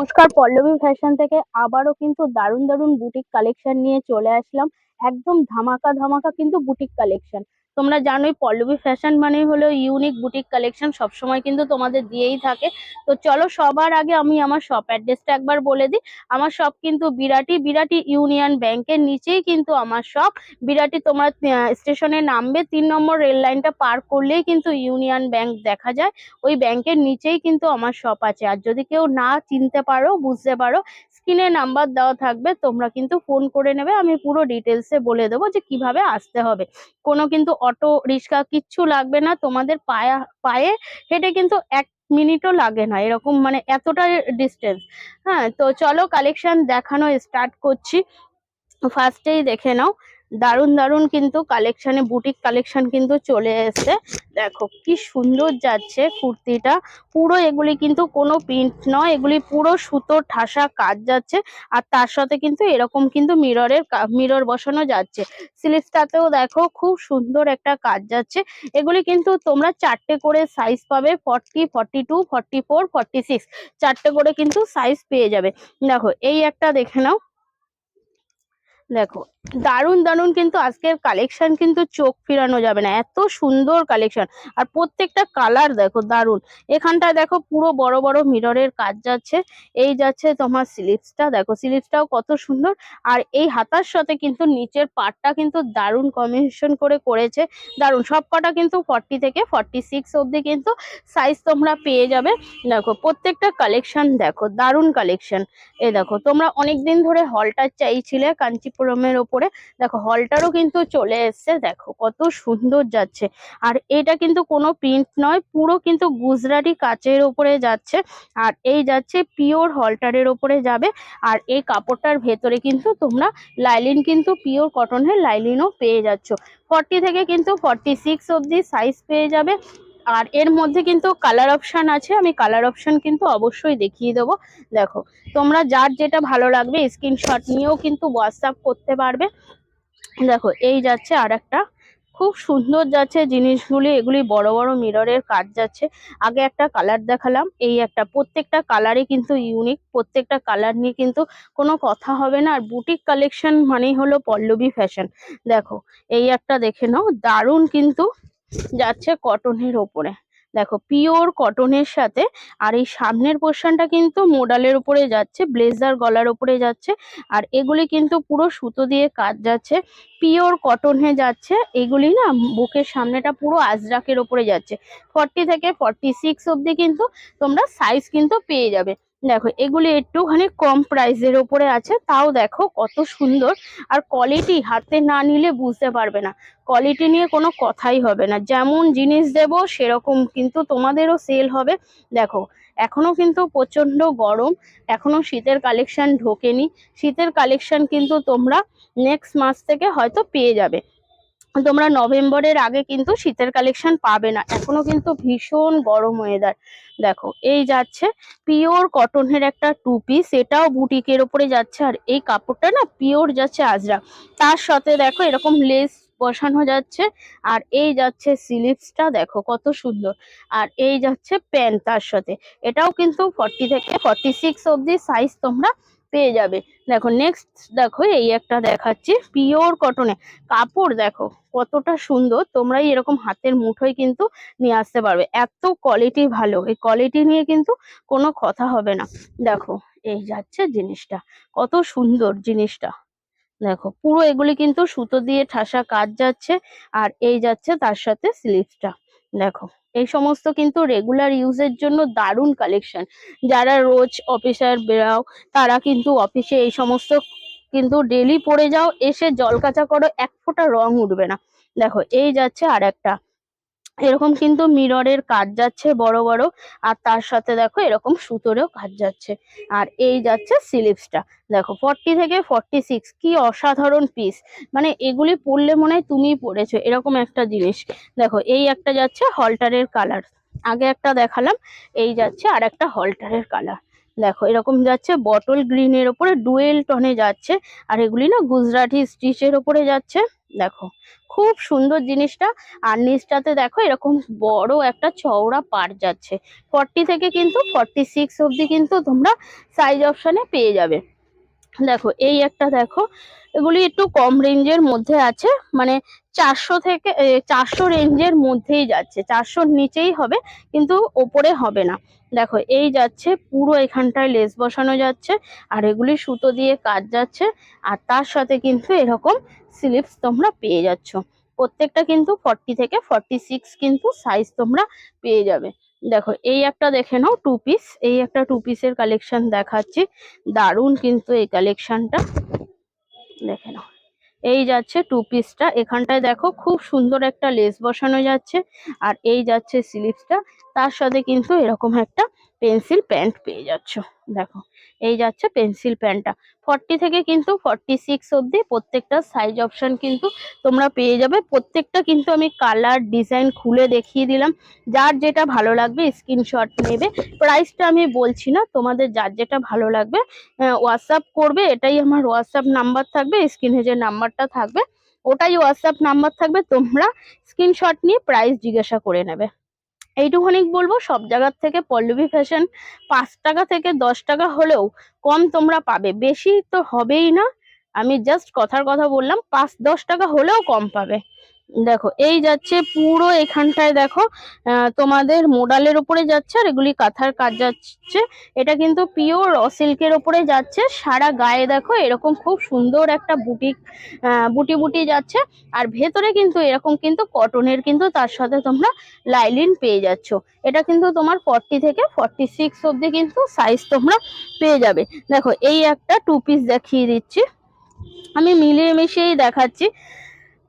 নমস্কার, পল্লবী ফ্যাশন থেকে আবারও কিন্তু দারুণ দারুণ বুটিক কালেকশন নিয়ে চলে আসলাম। একদম ধামাকা ধামাকা কিন্তু বুটিক কালেকশন তোমরা জানোই পল্লবী ফ্যাশন মানেই হলো ইউনিক বুটিক কালেকশন সবসময় কিন্তু তোমাদের দিয়েই থাকে। তো চলো সবার আগে আমি আমার শপ অ্যাড্রেসটা একবার বলে দিই। আমার শপ কিন্তু বিরাটি বিরাটি ইউনিয়ন ব্যাংকের নিচেই কিন্তু আমার শপ বিরাটি তোমরা স্টেশনে নামবে, তিন নম্বর রেল লাইনটা পার করলেই কিন্তু ইউনিয়ন ব্যাংক দেখা যায়। ওই ব্যাংকের নিচেই কিন্তু আমার শপ আছে। আর যদি কেউ না চিনতে পারো, বুঝতে পারো স্ক্রিনে নাম্বার দেওয়া থাকবে, তোমরা কিন্তু ফোন করে নেবে। আমি পুরো ডিটেলসে বলে দেবো যে কীভাবে আসতে হবে। কোনো কিন্তু অটো রিক্সা কিচ্ছু লাগবে না, তোমাদের পায়া, পায়ে হেঁটে কিন্তু এক মিনিটও লাগে না। এরকম মানে এতটা ডিস্টেন্স হ্যাঁ তো চলো কালেকশন দেখানো স্টার্ট করছি। ফার্স্টেই দেখে নাও। দারুণ দারুণ কিন্তু কালেকশনে বুটিক কালেকশন কিন্তু চলে এসেছে। দেখো কি সুন্দর যাচ্ছে কুর্তিটা। পুরো এগুলি কিন্তু কোনো প্রিন্ট নয়, এগুলি পুরো সুতো ঠাসা কাজ যাচ্ছে। আর তার সাথে কিন্তু এরকম কিন্তু মিররের মিরর বসানো যাচ্ছে। স্লিভসটাতেও দেখো খুব সুন্দর একটা কাজ যাচ্ছে। এগুলি কিন্তু তোমরা চারটে করে সাইজ পাবে forty forty two forty four forty six চারটে করে কিন্তু সাইজ পেয়ে যাবে। দেখো, এই একটা দেখে নাও। দেখো, দারুণ দারুণ কিন্তু আজকের কালেকশন কিন্তু চোখ ফিরানো যাবে না। এত সুন্দর কালেকশন আর প্রত্যেকটা কালার দেখো, দারুণ। এখানটায় দেখো পুরো বড় বড় মিররের কাজ যাচ্ছে। এই যাচ্ছে তোমার স্লিভসটা দেখো স্লিভসটাও কত সুন্দর। আর এই হাতার সাথে কিন্তু নিচের পাটটা কিন্তু দারুণ কম্বিনেশন করে করেছে। দারুণ সব কটা কিন্তু ফর্টি থেকে ফর্টি সিক্স অবধি কিন্তু সাইজ তোমরা পেয়ে যাবে। দেখো, প্রত্যেকটা কালেকশন দেখো, দারুণ কালেকশন এ দেখো, তোমরা অনেকদিন ধরে হলটা চাইছিলে কাঞ্চিপুরমের ওপরে। দেখো, হলটারও কিন্তু চলে এসছে। দেখো, কত সুন্দর যাচ্ছে। আর এটা কিন্তু কোনো প্রিন্ট নয়, পুরো কিন্তু গুজরাটি কাচের ওপরে যাচ্ছে। আর এই যাচ্ছে পিওর হলটারের ওপরে যাবে। আর এই কাপড়টার ভেতরে কিন্তু তোমরা লাইলিন কিন্তু পিওর কটনের লাইলিনও পেয়ে যাচ্ছ। ফর্টি থেকে কিন্তু ফর্টি সিক্স অব্দি সাইজ পেয়ে যাবে। আর এর মধ্যে কিন্তু কালার অপশন আছে, আমি কালার অপশন কিন্তু অবশ্যই দেখিয়ে দেবো। দেখো, তোমরা যার যেটা ভালো লাগবে স্ক্রিনশট নিয়েও কিন্তু হোয়াটসঅ্যাপ করতে পারবে। দেখো, এই যাচ্ছে আর একটা খুব সুন্দর যাচ্ছে জিনিসগুলি, এগুলি বড় বড় মিররের কাজ যাচ্ছে। আগে একটা কালার দেখালাম, এই একটা। প্রত্যেকটা কালারই কিন্তু ইউনিক প্রত্যেকটা কালার নিয়ে কিন্তু কোনো কথা হবে না। আর বুটিক কালেকশন মানেই হলো পল্লবী ফ্যাশন দেখো, এই একটা দেখে নাও, দারুণ কিন্তু যাচ্ছে কটনের ওপরে। দেখো পিওর কটনের সাথে আর এই সামনের পোর্শনটা কিন্তু মোডালের উপরে যাচ্ছে ব্লেজার গলার উপরে যাচ্ছে আর এগুলি কিন্তু পুরো সুতো দিয়ে কাজ যাচ্ছে। পিওর কটনে যাচ্ছে, এগুলি না বুকের সামনেটা পুরো আজরাকের ওপরে যাচ্ছে। ফর্টি থেকে ফর্টি সিক্স অবধি কিন্তু তোমরা সাইজ কিন্তু পেয়ে যাবে। দেখো, এগুলি একটুখানি কম প্রাইসের ওপরে আছে। তাও দেখো কত সুন্দর। আর কোয়ালিটি হাতে না নিলে বুঝতে পারবে না। কোয়ালিটি নিয়ে কোনো কথাই হবে না। যেমন জিনিস দেব, সেরকম কিন্তু তোমাদেরও সেল হবে। দেখো, এখনও কিন্তু প্রচণ্ড গরম। এখনও শীতের কালেকশন ঢোকেনি। শীতের কালেকশন কিন্তু তোমরা নেক্সট মাস থেকে হয়তো পেয়ে যাবে। তোমরা নভেম্বরের আগে কিন্তু শীতের কালেকশন পাবে না। এখনও কিন্তু ভীষণ গরম ওয়েদার দেখো, এই যাচ্ছে পিওর কটনের একটা টু পিস এটাও বুটিকের ওপরে যাচ্ছে। আর এই কাপড়টা না পিওর যাচ্ছে আজরা তার সাথে দেখো এরকম লেস বসানো যাচ্ছে। আর এই যাচ্ছে স্লিভসটা দেখো কত সুন্দর। আর এই যাচ্ছে প্যান্ট তার সাথে। এটাও কিন্তু ফর্টি থেকে ফর্টি সিক্স অব্দি সাইজ তোমরা পেয়ে যাবে। দেখো নেক্সট দেখো, এই একটা দেখাচ্ছি পিওর কটনে কাপড় দেখো, কতটা সুন্দর, তোমরাই এরকম হাতের মুঠোয় কিন্তু নিয়ে আসতে পারবে। এত কোয়ালিটি ভালো, এই কোয়ালিটি নিয়ে কিন্তু কোনো কথা হবে না। দেখো, এই যাচ্ছে জিনিসটা, কত সুন্দর জিনিসটা। দেখো, পুরো এগুলি কিন্তু সুতো দিয়ে ঠাসা কাজ যাচ্ছে, আর এই যাচ্ছে তার সাথে স্লিভসটা দেখো, এই সমস্ত কিন্তু রেগুলার ইউজের জন্য দারুণ কালেকশন যারা রোজ অফিসার বেরাও, তারা কিন্তু অফিসে এই সমস্ত কিন্তু ডেলি পরে যাও, এসে জল কাঁচা করো, এক ফোঁটা রং উঠবে না। দেখো, এই যাচ্ছে আর একটা এরকম কিন্তু মিররের কাজ যাচ্ছে বড় বড়। আর তার সাথে দেখো এরকম সুতোরও কাজ যাচ্ছে। আর এই যাচ্ছে স্লিভসটা দেখো ফর্টি থেকে ফর্টি সিক্স কি অসাধারণ পিস মানে এগুলি পরলে মনে হয় তুমি পরেছো, এরকম একটা জিনিস। দেখো, এই একটা যাচ্ছে হলটারের কালার আগে একটা দেখালাম, এই যাচ্ছে আর একটা হলটারের কালার দেখো, এরকম যাচ্ছে বটল গ্রিনের ওপরে ডুয়েল টনে যাচ্ছে, আর এগুলি না গুজরাটি স্টিচের ওপরে যাচ্ছে, দেখো। খুব সুন্দর জিনিসটা, আর নিচটাতে দেখো, এরকম বড় একটা চওড়া পার যাচ্ছে। ফর্টি থেকে কিন্তু ফর্টি সিক্স অবধি কিন্তু তোমরা সাইজ অপশানে পেয়ে যাবে। দেখো, এই একটা দেখো, এগুলি একটু কম রেঞ্জের মধ্যে আছে মানে চারশো থেকে চারশো রেঞ্জের মধ্যেই যাচ্ছে। চারশোর নিচেই হবে, কিন্তু ওপরে হবে না। দেখো, এই যাচ্ছে, পুরো এখানটায় লেস বসানো যাচ্ছে, আর এগুলি সুতো দিয়ে কাজ যাচ্ছে, আর তার সাথে কিন্তু এরকম স্লিপস তোমরা পেয়ে যাচ্ছ। প্রত্যেকটা কিন্তু ফর্টি থেকে ফর্টি সিক্স কিন্তু সাইজ তোমরা পেয়ে যাবে। দেখো, এই একটা দেখে নাও টু পিস এই একটা টু পিসের কালেকশন দেখাচ্ছি। দারুণ কিন্তু এই কালেকশনটা দেখে নাও। এই যাচ্ছে টু। পিসটা এখানটায় দেখো খুব সুন্দর একটা লেস বসানো যাচ্ছে আর এই যাচ্ছে স্লিভসটা তার সাথে কিন্তু এরকম একটা পেন্সিল প্যান্ট পেয়ে যাচ্ছ। দেখো, এই যাচ্ছে পেন্সিল প্যান্টটা ফর্টি থেকে কিন্তু ফর্টি সিক্স অবধি প্রত্যেকটা সাইজ অপশন কিন্তু তোমরা পেয়ে যাবে। প্রত্যেকটা কিন্তু আমি কালার ডিজাইন খুলে দেখিয়ে দিলাম। যার যেটা ভালো লাগবে স্ক্রিনশট নেবে। প্রাইসটা আমি বলছি না, তোমাদের যার যেটা ভালো লাগবে হোয়াটসঅ্যাপ করবে। এটাই আমার হোয়াটসঅ্যাপ নাম্বার থাকবে স্ক্রিনে যে নাম্বারটা থাকবে। ওটাই হোয়াটসঅ্যাপ নাম্বার থাকবে, তোমরা স্ক্রিনশট নিয়ে প্রাইস জিজ্ঞাসা করে নেবে। এইটুখানি বলব, সব জায়গার থেকে পল্লবী ফ্যাশন পাঁচ টাকা থেকে দশ টাকা হলেও কম তোমরা পাবে। বেশি তো হবেই না। আমি জাস্ট কথার কথা বললাম, পাঁচ দশ টাকা হলেও কম পাবে। দেখো, এই যাচ্ছে পুরো এখানটায় দেখো তোমাদের মোডালের উপরে যাচ্ছে আর এগুলি কাঁথার কাজ যাচ্ছে। এটা কিন্তু পিওর সিল্কের ওপরে যাচ্ছে, সারা গায়ে দেখো এরকম খুব সুন্দর একটা বুটিক বুটি বুটি যাচ্ছে। আর ভেতরে কিন্তু এরকম কিন্তু কটনের কিন্তু তার সাথে তোমরা লাইলিন পেয়ে যাচ্ছ। এটা কিন্তু তোমার ফর্টি থেকে ফর্টি সিক্স অব্দি কিন্তু সাইজ তোমরা পেয়ে যাবে। দেখো, এই একটা টু পিস দেখিয়ে দিচ্ছি। আমি মিলিয়ে মিশিয়েই দেখাচ্ছি।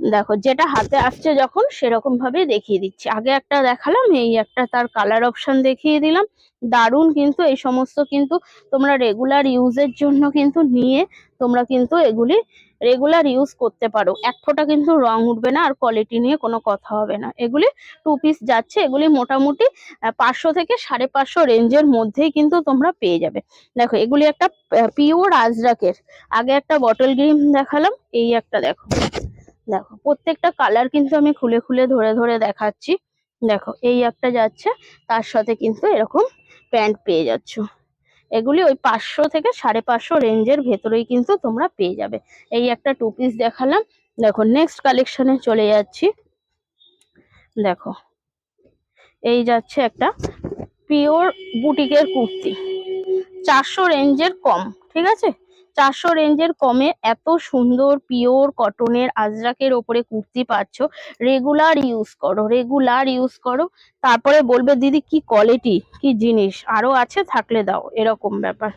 দেখো, যেটা হাতে আসছে যখন সেরকম ভাবে দেখিয়ে দিচ্ছি। আগে একটা দেখালাম, এই একটা তার কালার অপশন দেখিয়ে দিলাম। দারুণ কিন্তু এই সমস্ত কিন্তু তোমরা রেগুলার ইউজের জন্য কিন্তু নিয়ে তোমরা কিন্তু এগুলি রেগুলার ইউজ করতে পারো। এক ফোঁটা কিন্তু রং উঠবে না, আর কোয়ালিটি নিয়ে কোনো কথা হবে না। এগুলি টু পিস যাচ্ছে, এগুলি মোটামুটি পাঁচশো থেকে সাড়ে পাঁচশো রেঞ্জের মধ্যেই কিন্তু তোমরা পেয়ে যাবে। দেখো, এগুলি একটা পিওর আজরাকের। আগে একটা বটল গ্রিম দেখালাম, এই একটা দেখো। দেখো, প্রত্যেকটা কালার কিন্তু আমি খুলে খুলে ধরে ধরে দেখাচ্ছি। দেখো, এই একটা যাচ্ছে, তার সাথে কিন্তু এরকম প্যান্ট পেয়ে যাচ্ছ। এগুলি ওই পাঁচশো থেকে সাড়ে পাঁচশো রেঞ্জের ভেতরেই কিন্তু তোমরা পেয়ে যাবে। এই একটা টু পিস দেখালাম। দেখো নেক্সট কালেকশনে চলে যাচ্ছি। দেখো, এই যাচ্ছে একটা পিওর বুটিকের কুর্তি। চারশো রেঞ্জের কম, ঠিক আছে? চারশো রেঞ্জের কমে এত সুন্দর পিওর কটনের আজরাকের ওপরে কুর্তি পাচ্ছ রেগুলার ইউজ করো রেগুলার ইউজ করো। তারপরে বলবে, দিদি, কি কোয়ালিটি কি জিনিস? আরও আছে? থাকলে দাও। এরকম ব্যাপার।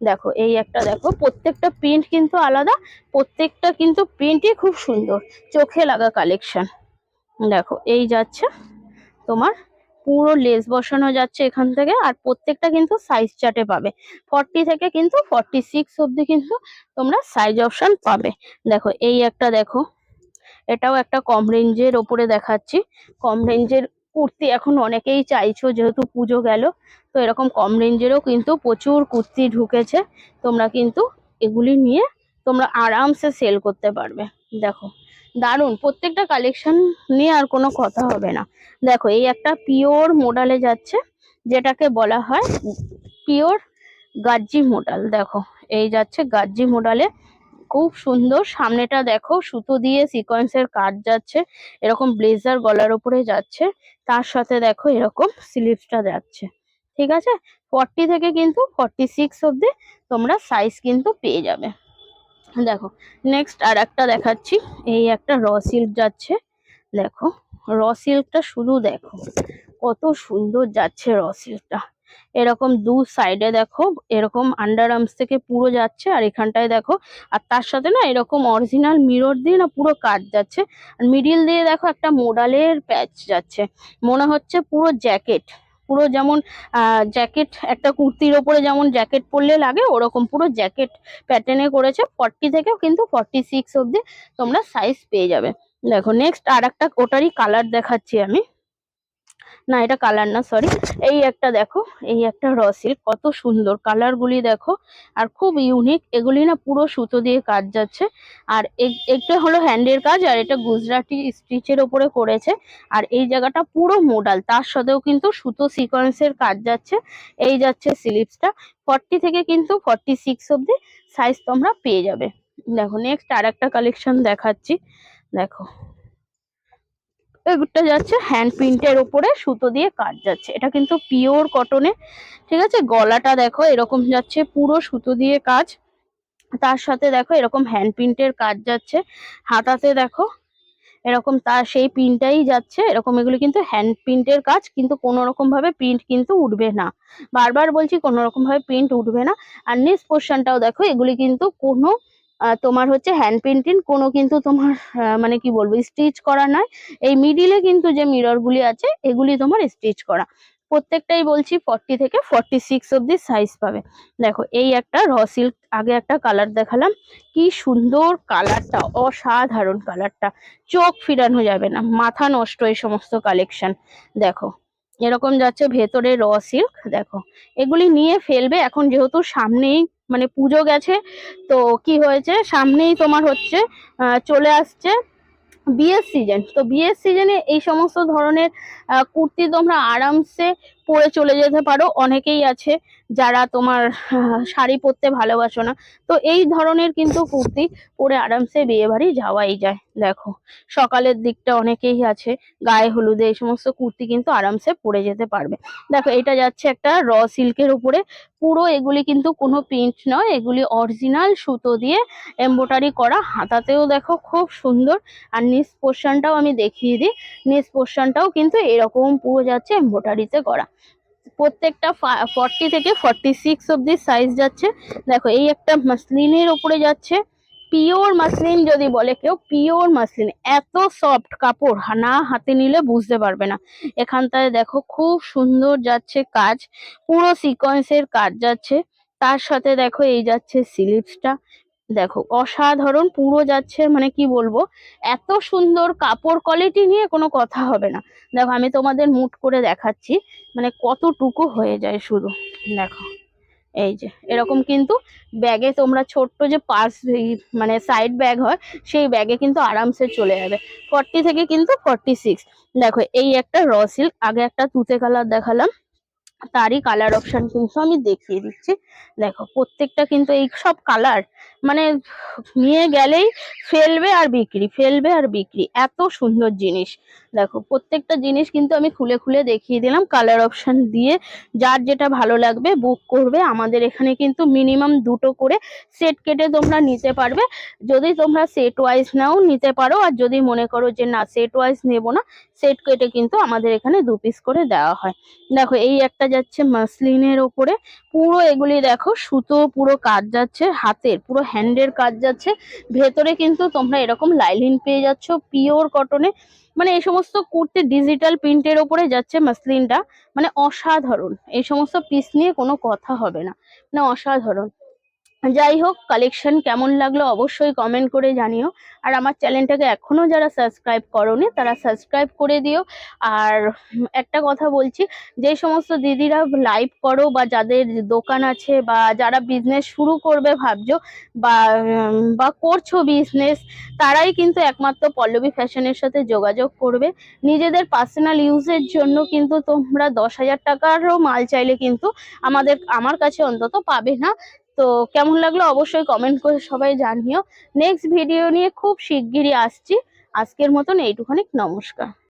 দেখো, এই একটা দেখো, প্রত্যেকটা প্রিন্ট কিন্তু আলাদা, প্রত্যেকটা কিন্তু প্রিন্টই খুব সুন্দর। চোখে লাগা কালেকশন দেখো, এই যাচ্ছে তোমার পুরো লেস বসানো যাচ্ছে এখান থেকে আর প্রত্যেকটা কিন্তু সাইজ চার্টে পাবে। ফর্টি থেকে কিন্তু ফর্টি সিক্স অব্দি কিন্তু তোমরা সাইজ অপশন পাবে। দেখো, এই একটা দেখো, এটাও একটা কম রেঞ্জের ওপরে দেখাচ্ছি। কম রেঞ্জের কুর্তি এখন অনেকেই চাইছো, যেহেতু পুজো গেল, তো এরকম কম রেঞ্জেরও কিন্তু প্রচুর কুর্তি ঢুকেছে। তোমরা কিন্তু এগুলি নিয়ে তোমরা আরামসে সেল করতে পারবে। দেখো দারুণ। প্রত্যেকটা কালেকশন নিয়ে আর কোনো কথা হবে না। দেখো, এই একটা পিওর মোডালে যাচ্ছে, যেটাকে বলা হয় পিওর গাজ্জি মোডাল দেখো, এই যাচ্ছে গাজ্জি মোডালে খুব সুন্দর, সামনেটা দেখো, সুতো দিয়ে সিকোয়েন্সের কাজ যাচ্ছে। এরকম ব্লেজার গলার উপরে যাচ্ছে। তার সাথে দেখো, এরকম স্লিভসটা যাচ্ছে। ঠিক আছে? ফর্টি থেকে কিন্তু ফর্টি সিক্স অব্দি তোমরা সাইজ কিন্তু পেয়ে যাবে। দেখো নেক্সট আর একটা দেখাচ্ছি। এই একটা র সিল্ক যাচ্ছে। দেখো র সিল্কটা শুধু দেখো, কত সুন্দর যাচ্ছে র সিল্কটা এরকম দু সাইডে দেখো, এরকম আন্ডার আর্মস থেকে পুরো যাচ্ছে আর এখানটায় দেখো, আর তার সাথে না এরকম অরিজিনাল মিরর দিয়ে না পুরো কাজ যাচ্ছে। আর মিডিল দিয়ে দেখো একটা মোডালের প্যাচ যাচ্ছে। মনে হচ্ছে পুরো জ্যাকেট পুরো যেমন জ্যাকেট একটা কুর্তির ওপরে যেমন জ্যাকেট পরলে লাগে, ওরকম পুরো জ্যাকেট প্যাটার্নে করেছে। ফর্টি থেকেও কিন্তু ফর্টি সিক্স অবধি তোমরা সাইজ পেয়ে যাবে। দেখো নেক্সট আর একটা ওটারই কালার দেখাচ্ছি আমি। না, এটা কালার না সরি এই একটা দেখো, এই একটা র সিল্ক কত সুন্দর। কালার গুলি দেখো, আর খুব ইউনিক এগুলি না পুরো সুতো দিয়ে কাজ যাচ্ছে। আর একটা হলো হ্যান্ডের কাজ, আর এটা গুজরাটি স্টিচের ওপরে করেছে। আর এই জায়গাটা পুরো মোডাল তার সাথেও কিন্তু সুতো সিকোয়েন্সের কাজ যাচ্ছে। এই যাচ্ছে স্লিপসটা ফর্টি থেকে কিন্তু ফর্টি সিক্স অব্দি সাইজ তোমরা পেয়ে যাবে। দেখো নেক্সট আর একটা কালেকশন দেখাচ্ছি। দেখো এগুলো যাচ্ছে হ্যান্ড প্রিন্টের ওপরে সুতো দিয়ে কাজ যাচ্ছে। এটা কিন্তু পিওর কটনে ঠিক আছে? গলাটা দেখো এরকম যাচ্ছে, পুরো সুতো দিয়ে কাজ। তার সাথে দেখো এরকম হ্যান্ড প্রিন্টের কাজ যাচ্ছে। হাতাতে দেখো এরকম তার সেই প্রিন্টটাই যাচ্ছে। এরকম এগুলো কিন্তু হ্যান্ড প্রিন্টের কাজ, কিন্তু কোনো ভাবে প্রিন্ট কিন্তু উঠবে না। বারবার বলছি কোনো ভাবে প্রিন্ট উঠবে না। আর নিচ পোর্শনটাও দেখো, এগুলি কিন্তু কোনো তোমার হচ্ছে হ্যান্ড প্রিন্টিং কোনো কিন্তু তোমার মানে কি বলব স্টিচ করা নয়। এই মিডিলে কিন্তু যে মিরর গুলি আছে, এগুলি তোমার স্টিচ করা। প্রত্যেকটাই বলছি ফর্টি থেকে ফর্টি সিক্স অব্দি সাইজ পাবে। দেখো, এই একটা র সিল্ক আগে একটা কালার দেখালাম। কি সুন্দর কালারটা অসাধারণ কালারটা চোখ ফিরানো যাবে না, মাথা নষ্ট এই সমস্ত কালেকশন দেখো, এরকম যাচ্ছে ভেতরে র সিল্ক দেখো। এগুলি নিয়ে ফেলবে, এখন যেহেতু সামনেই মানে পুজো গেছে। তো কি হয়েছে? সামনেই তোমার হচ্ছে চলে আসছে বিয়ের সিজন তো বিয়ের সিজনে এই সমস্ত ধরনের কুর্তি তোমরা আরামসে পরে চলে যেতে পারো। অনেকেই আছে যারা তোমার শাড়ি পরতে ভালোবাসো না। তো এই ধরনের কিন্তু কুর্তি পরে আরামসে বিয়ে বাড়ি যাওয়াই যায়। দেখো, সকালের দিকটা অনেকেই আছে, গায়ে হলুদে এই সমস্ত কুর্তি কিন্তু আরামসে পরে যেতে পারবে। দেখো, এটা যাচ্ছে একটা র সিল্কের উপরে। পুরো এগুলি কিন্তু কোনো প্রিন্ট নয়, এগুলি অরিজিনাল সুতো দিয়ে এমব্রয়ডারি করা। হাতাতেও দেখো খুব সুন্দর। আর নিচ পোর্শনটাও আমি দেখিয়ে দিই। নিচ পোর্শনটাও কিন্তু এরকম পুরো যাচ্ছে এমব্রয়ডারিতে করা। প্রত্যেকটা ফর্টি থেকে ফর্টি সিক্স অব্দি সাইজ যাচ্ছে। দেখো, এই একটা মাসলিনের ওপরে যাচ্ছে। পিওর মাসলিন যদি বলে কেউ পিওর মাসলিন এত সফট কাপড় না হাতে নিলে বুঝতে পারবে না। এখানটায় দেখো, খুব সুন্দর যাচ্ছে কাজ, পুরো সিকোয়েন্সের কাজ যাচ্ছে। তার সাথে দেখো, এই যাচ্ছে স্লিভসটা দেখো, অসাধারণ পুরো যাচ্ছে মানে কি বলব, এত সুন্দর কাপড় কোয়ালিটি নিয়ে কোনো কথা হবে না। দেখো, আমি তোমাদের মুট করে দেখাচ্ছি মানে কতটুকু হয়ে যায় শুধু, দেখো। এই যে, এরকম কিন্তু ব্যাগে তোমরা ছোট্ট যে পার্স মানে সাইড ব্যাগ হয়, সেই ব্যাগে কিন্তু আরামসে চলে যাবে। ফর্টি থেকে কিন্তু ফর্টি সিক্স দেখো, এই একটা র সিল্ক আগে একটা তুতে কালার দেখালাম। তারই কালার অপশন কিন্তু আমি দেখিয়ে দিচ্ছি। দেখো, প্রত্যেকটা কিন্তু এই সব কালার মানে নিয়ে গেলেই ফেলবে আর বিক্রি, ফেলবে আর বিক্রি। এত সুন্দর জিনিস। দেখো, প্রত্যেকটা জিনিস কিন্তু আমি খুলে খুলে দেখিয়ে দিলাম কালার অপশন দিয়ে। যার যেটা ভালো লাগবে বুক করবে। আমাদের এখানে কিন্তু মিনিমাম দুটো করে সেট কেটে তোমরা নিতে পারবে। যদি তোমরা সেট ওয়াইজ নাও নিতে পারো, আর যদি মনে করো যে না সেট ওয়াইজ নেব না সেট কেটে কিন্তু আমাদের এখানে দু পিস করে দেওয়া হয়। দেখো, এই একটা যাচ্ছে মাসলিনের ওপরে। পুরো এগুলি দেখো, সুতো পুরো কাজ যাচ্ছে, হাতের পুরো হ্যান্ডের কাজ যাচ্ছে। ভেতরে কিন্তু তোমরা এরকম লাইলিন পেয়ে যাচ্ছ, পিওর কটনে মানে এই সমস্ত কুর্তি ডিজিটাল প্রিন্টের ওপরে যাচ্ছে মাসলিনটা। মানে অসাধারণ। এই সমস্ত পিস নিয়ে কোনো কথা হবে না। মানে অসাধারণ। যাই হোক কালেকশন কেমন লাগল অবশ্যই কমেন্ট করে জানিও। আর আমার চ্যানেলটাকে এখনও যারা সাবস্ক্রাইব করোনি, তারা সাবস্ক্রাইব করে দিও। আর একটা কথা বলছি, যে সমস্ত দিদিরা লাইভ করো বা যাদের দোকান আছে বা যারা বিজনেস শুরু করবে ভাবছ বা বা করছ বিজনেস তারাই কিন্তু একমাত্র পল্লবী ফ্যাশনের সাথে যোগাযোগ করবে। নিজেদের পার্সোনাল ইউজের জন্য কিন্তু তোমরা দশ হাজার টাকারও মাল চাইলে কিন্তু আমাদের, আমার কাছে অন্তত পাবে না। তো কেমন লাগল অবশ্যই কমেন্ট করে সবাই জানিও। নেক্সট ভিডিও নিয়ে খুব শিগগিরই আসছি। আজকের মতন এইটুখানি, নমস্কার।